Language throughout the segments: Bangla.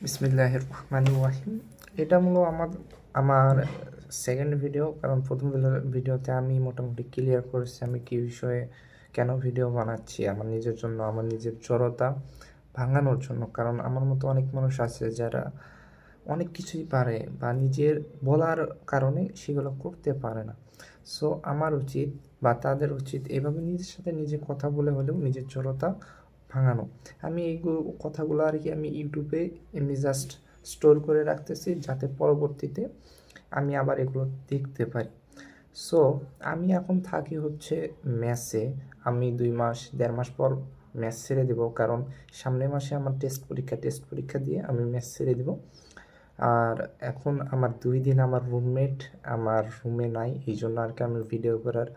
বিসমিল্লাহ রহমান রাহিম এটা মূলত আমার আমার সেকেন্ড ভিডিও কারণ প্রথম ভিডিওতে আমি মোটামুটি ক্লিয়ার করেছি আমি কী বিষয়ে কেন ভিডিও বানাচ্ছি, আমার নিজের জন্য, আমার নিজের জড়তা ভাঙানোর জন্য। কারণ আমার মতো অনেক মানুষ আছে যারা অনেক কিছুই পারে বা নিজের বলার কারণে সেগুলো করতে পারে না। সো আমার উচিত বা তাদের উচিত এভাবে নিজের সাথে নিজে কথা বলে হলেও নিজের জড়তা ভাঙানো। আমি এইগুলো কথাগুলো আর কি আমি ইউটিউবে এমনি জাস্ট স্টোর করে রাখতেছি যাতে পরবর্তীতে আমি আবার এগুলো দেখতে পারি। সো আমি এখন থাকি হচ্ছে ম্যাসে আমি দুই মাস, দেড় মাস পর ম্যাচ ছেড়ে দেবো। কারণ সামনের মাসে আমার টেস্ট পরীক্ষা টেস্ট পরীক্ষা দিয়ে আমি ম্যাচ ছেড়ে দেবো। আর এখন আমার দুই দিন আমার রুমমেট আমার রুমে নাই, এই জন্য আর কি আমি ভিডিও করার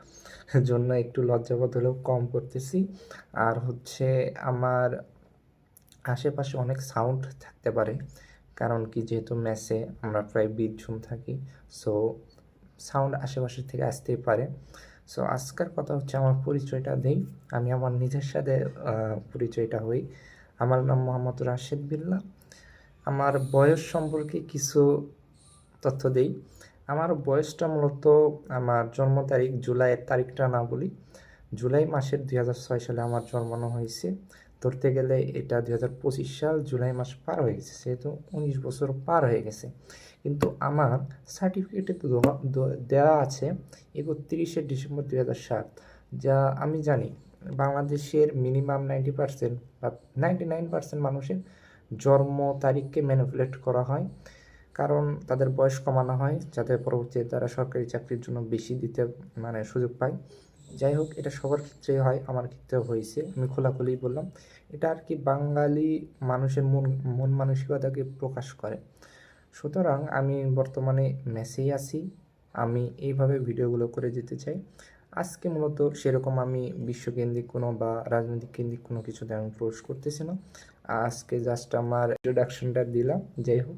জন্য একটু লজ্জাবোধ হলেও কম করতেছি। আর হচ্ছে আমার আশেপাশে অনেক সাউন্ড থাকতে পারে, কারণ কি যেহেতু ম্যাচে আমরা প্রায় জন থাকি সো সাউন্ড আশেপাশে থেকে আসতেই পারে। সো আজকের কথা হচ্ছে আমার পরিচয়টা দেই, আমি আমার নিজের সাথে পরিচয়টা হই। আমার নাম মোহাম্মদ রাশেদ বিল্লা আমার বয়স সম্পর্কে কিছু তথ্য দেই। আমার বয়সটা মূলত আমার জন্ম তারিখ জুলাইয়ের তারিখটা না বলি, জুলাই মাসের দুই হাজার ছয় সালে আমার জন্মানো হয়েছে। ধরতে গেলে এটা দুই হাজার পঁচিশ সাল জুলাই মাস পার হয়ে গেছে, সেহেতু উনিশ বছর পার হয়ে গেছে। কিন্তু আমার সার্টিফিকেটে তো দেওয়া- আছে একত্রিশে ডিসেম্বর দুই হাজার সাত, যা আমি জানি বাংলাদেশের মিনিমাম নাইনটি পার্সেন্ট বা নাইনটি নাইন পার্সেন্ট মানুষের জন্ম তারিখকে ম্যানিপুলেট করা হয়, কারণ তাদের বয়স কমানো হয়, যাতে পরবর্তীতে তারা সরকারি চাকরির জন্য বেশি দিতে মানে সুযোগ পায়। যাই হোক, এটা সবার ক্ষেত্রে হয়, আমার ক্ষেত্রেও হয়েছে, আমি খোলাখুলি বললাম। এটা আর কি বাঙালি মানুষের মন মন মানসিকতাকে প্রকাশ করে। সুতরাং আমি বর্তমানে মেসেই আছি, আমি এইভাবে ভিডিওগুলো করে যেতে চাই। আজকে মূলত সেরকম আমি বিশ্বকেন্দ্রিক কোনো বা রাজনৈতিক কেন্দ্রিক কোনো কিছুতে আমি প্রবেশ করতেছি না। আজকে জাস্ট আমার ইন্ট্রোডাকশনটা দিলাম, যাই হোক।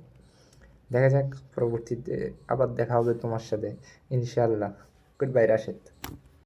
দেখা যাক, পরবর্তীতে আবার দেখা হবে তোমার সাথে, ইনশাআল্লাহ। Good bye Rashed.